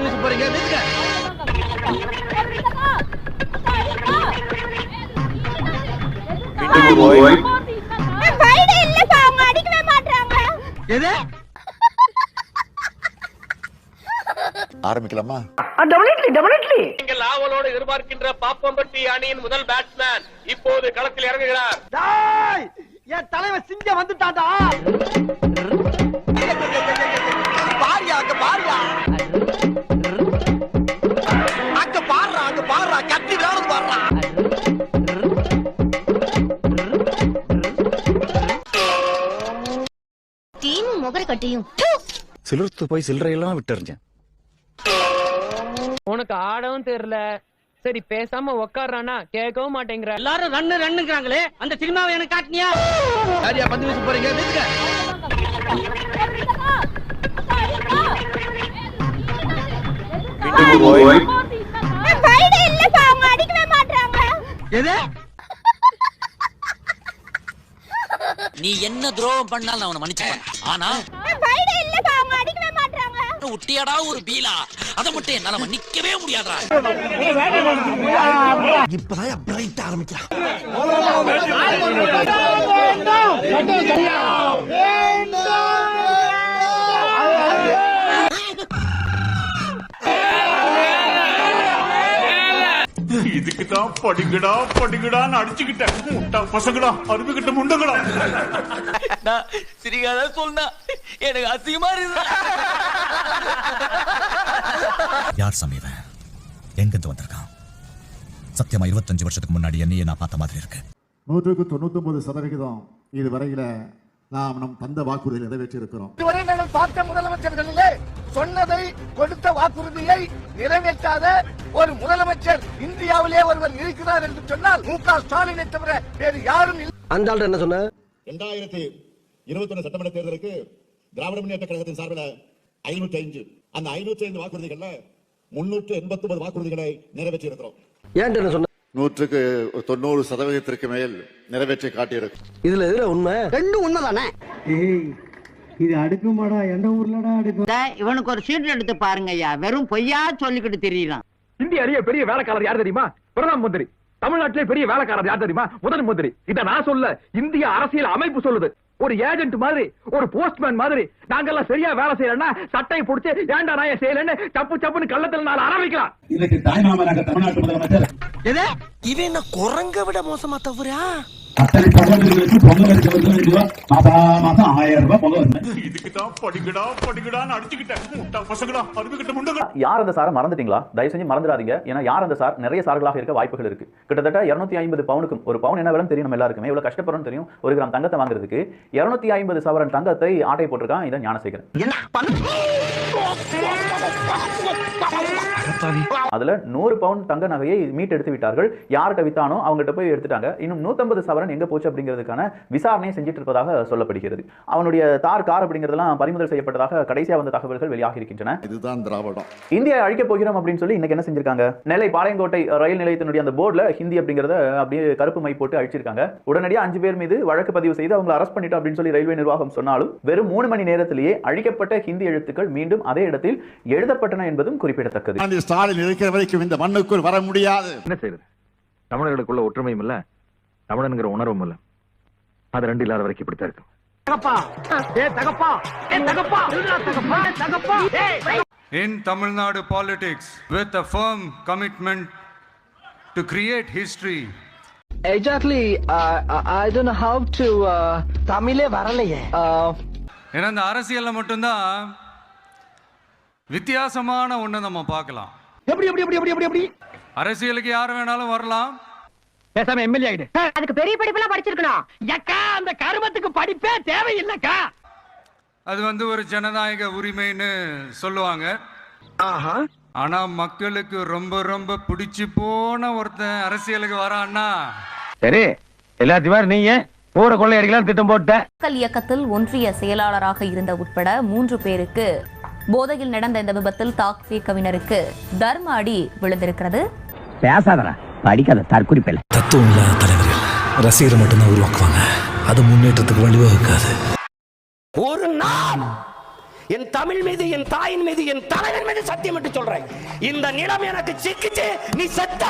பந்து வீச போறீங்க? வீசுங்க பைடு இல்லப்பா அவங்க அடிக்கவே மாட்டாங்க எது ஆரம்பிக்கலாமா நீங்கள் ஆவலோடு எதிர்பார்க்கின்ற பாப்பம்பட்டி அணியின் முதல் பேட்ஸ்மேன் இப்போது களத்தில் இறங்குகிறார். என் தலைவன் சிங்க வந்துட்டான்டா. முகர கட்டியும். சிலிர்த்து போய் சில்லறையெல்லாம் விட்டுறிஞ்சேன். உனக்கு ஆடவும் தெரியல. சரி பேசாம உக்காடுறானா கேட்கவும் மாட்டேங்கிற. எல்லாரும் ரன்னு ரன்னுங்கிறாங்களே அந்த சினிமாவை எனக்கு காட்டினியா? யாரியா பந்து வீச போறீங்க? வீசுங்க. எது? நீ என்ன துரோகம் பண்ணாலும் நான் அவனை மன்னிச்சுப்பேன். ஆனா உட்டியாடா ஒரு பீலா. அதை மட்டும் என்னால மன்னிக்கவே முடியாதா இப்பதான் பிரைட் ஆரம்பிக்கிறான் இதுக்கு தான் படிங்கடா படிங்கடான்னு அடிச்சுக்கிட்டேன். முட்டா பசங்களா அருமைக்கிட்ட முண்டங்களா சிரிக்காத சொன்னா எனக்கு அசிங்கமா இருக்கு யார் சமீவன் எங்கிருந்து வந்திருக்கான்? சத்தியமா இருபத்தஞ்சு வருஷத்துக்கு முன்னாடி என்னையே நான் பார்த்த மாதிரி இருக்கு. நூற்றுக்கு தொண்ணூத்தொன்பது சதவிகிதம் இது வரையில நாம் நம் தந்த வாக்குறுதியை நிறைவேற்றியிருக்கிறோம். இதுவரை நாங்கள் பார்த்த முதலமைச்சர்களிலே சொன்னதை கொடுத்த வாக்குறுதியை நிறைவேற்றாத ஒரு முதலமைச்சர் இந்தியாவிலே ஒருவர் இருக்கிறார் என்று சொன்னால் மு க ஸ்டாலினை தவிர வேறு யாரும் இல்லை. அந்த ஆள் என்ன சொன்ன? இரண்டாயிரத்தி இருபத்தி ஒன்று சட்டமன்ற தேர்தலுக்கு திராவிட முன்னேற்ற கழகத்தின் சார்பில் ஐநூற்றி ஐந்து. அந்த ஐநூற்றி ஐந்து வாக்குறுதிகள்ல முன்னூற்று எண்பத்தி ஒன்பது வாக்குறுதிகளை நிறைவேற்றியிருக்கிறோம். என்ன சொன்ன? நூற்றுக்கு தொண்ணூறு சதவீதத்திற்கு மேல் நிறைவேற்றி காட்டியிருக்கும். இதுல எதுல உண்மை? ரெண்டும் உண்மைதானே? இவனுக்கு ஒரு சீட் எடுத்து பாருங்க ஐயா. வெறும் பொய்யா சொல்லிக்கிட்டு தெரியலாம் இந்திய அரிய பெரிய வேலைக்காரர் யார் தெரியுமா? பிரதம மந்திரி. தமிழ்நாட்டிலே பெரிய வேலைக்காரர் யார் தெரியுமா? முதன் மந்திரி. இத நான் சொல்ல இந்திய அரசியல் அமைப்பு சொல்லுது. ஒரு ஏஜென்ட் மாதிரி ஒரு போஸ்ட்மேன் மாதிரி. நாங்கெல்லாம் சரியா வேலை செய்யலன்னா சட்டையை புடிச்சு ஏன்டா நான் ஏன் செய்யலன்னு சப்பு சப்புன்னு கள்ளத்துல நாள் ஆரம்பிக்கலாம் இன்னைக்கு தாய்மாமனாக தமிழ்நாட்டு முதலமைச்சர் இவன் என்ன குரங்க விட மோசமா தவறா? அத்தனை சகோதரிகளுக்கு பொங்கல் அடிக்க வந்து மாசா மாசம் ஆயிரம் ரூபாய் பொங்கல் இதுக்கு தான் படிங்கடா படிங்கடான்னு அடிச்சுக்கிட்டேன் முட்டா பசங்களா அருமைக்கிட்ட முண்டங்களா யார் அந்த சாரை மறந்துட்டீங்களா தயவு செஞ்சு மறந்துடாதீங்க ஏன்னா யார் அந்த சார் நிறைய சார்களாக இருக்க வாய்ப்புகள் இருக்கு கிட்டத்தட்ட 250 ஐம்பது பவுனுக்கும் ஒரு பவுன் என்ன விலைன்னு தெரியும் நம்ம எல்லாருக்குமே இவ்வளவு கஷ்டப்படுறோம் தெரியும் ஒரு கிராம் தங்கத்தை வாங்குறதுக்கு 250 ஐம்பது சவரன் தங்கத்தை ஆட்டை போட்டிருக்கான் இதை ஞானசேகரன் அதுல நூறு பவுன் தங்க நகையை மீட் எடுத்து விட்டார்கள் யார்கிட்ட வித்தானோ அவங்ககிட்ட போய் எடுத்துட்டாங்க இன்னும் 150 சவரன் எங்க போச்சு அப்படிங்கிறதுக்கான விசாரணையை செஞ்சுட்டு இருப்பதாக சொல்லப்படுகிறது. அவனுடைய தார் கார் அப்படிங்கிறதெல்லாம் பறிமுதல் செய்யப்பட்டதாக கடைசியா வந்த தகவல்கள் வெளியாகி இருக்கின்றன இதுதான் திராவிடம். இந்தியா அழிக்கப் போகிறோம் அப்படின்னு சொல்லி இன்னைக்கு என்ன செஞ்சிருக்காங்க? நெல்லை பாளையங்கோட்டை ரயில் நிலையத்தினுடைய அந்த போர்டுல ஹிந்தி அப்படிங்கறத அப்படியே கருப்பு மை போட்டு அழிச்சிருக்காங்க. உடனடியாக அஞ்சு பேர் மீது வழக்கு பதிவு செய்து அவங்களை அரெஸ்ட் பண்ணிட்டோம் அப்படின்னு சொல்லி ரயில்வே நிர்வாகம் சொன்னாலும் வெறும் மூணு மணி நேரத்திலேயே அழிக்கப்பட்ட ஹிந்தி எழுத்துக்கள் மீண்டும் அதே இடத்தில் எழுதப்பட்டன என்பதும் குறிப்பிடத்தக்கது. ஸ்டாலின் இருக்கிற வரைக்கும் இந்த மண்ணுக்குள் வர முடியாது. என்ன செய்யுது தமிழர்களுக்குள்ள ஒற்றுமையும் இல்ல. தமிழனுங்கிற உணர்வும் இல்ல அது ரெண்டு இல்லாத வரைக்கும் இப்படித்தான் இருக்கு தகப்பா! ஏ தகப்பா! ஏ தகப்பா! தகப்பா! தகப்பா! In Tamil Nadu politics, with a firm commitment to create history, exactly I don't have to தமிழே வரலையே. ஏன்னா இந்த அரசியல்ல மட்டும்தான் வித்தியாசமான ஒண்ணை நம்ம பார்க்கலாம். எப்படி எப்படி எப்படி எப்படி எப்படி? அரசியலுக்கு யார் வேணாலும் வரலாம். பேசாம எம்எல்ஏ ஆயிடு. அதுக்கு பெரிய படிப்பெல்லாம் படிச்சிருக்கணும். ஏக்கா அந்த கருமத்துக்கு படிப்பே தேவையில்லைக்கா. அது வந்து ஒரு ஜனநாயக உரிமைன்னு சொல்லுவாங்க. ஆஹா. ஆனா மக்களுக்கு ரொம்ப ரொம்ப பிடிச்சு போன ஒருத்தன் அரசியலுக்கு வரான்னா சரி எல்லாத்தையும் நீங்க ஊரை கொள்ளையடிக்கலாம் திட்டம் போட்ட. மக்கள் இயக்கத்தில் ஒன்றிய செயலாளராக இருந்த உட்பட மூன்று பேருக்கு போதையில் நடந்த இந்த விபத்தில் தாக்பி கவிஞருக்கு தர்ம அடி விழுந்திருக்கிறது. பேசாதடா. படிக்காத தற்குறிப்பில்லை தத்துவம் இல்லாத தலைவர்கள் ரசிகரை மட்டும்தான் உருவாக்குவாங்க. அது முன்னேற்றத்துக்கு வழிவகுக்காது. ஒரு நாள் என் தமிழ் மீது என் தாயின் மீது என் தலைவன் மீது சத்தியம் என்று சொல்றேன். இந்த நிலம் எனக்கு சிக்கிச்சு நீ செத்த.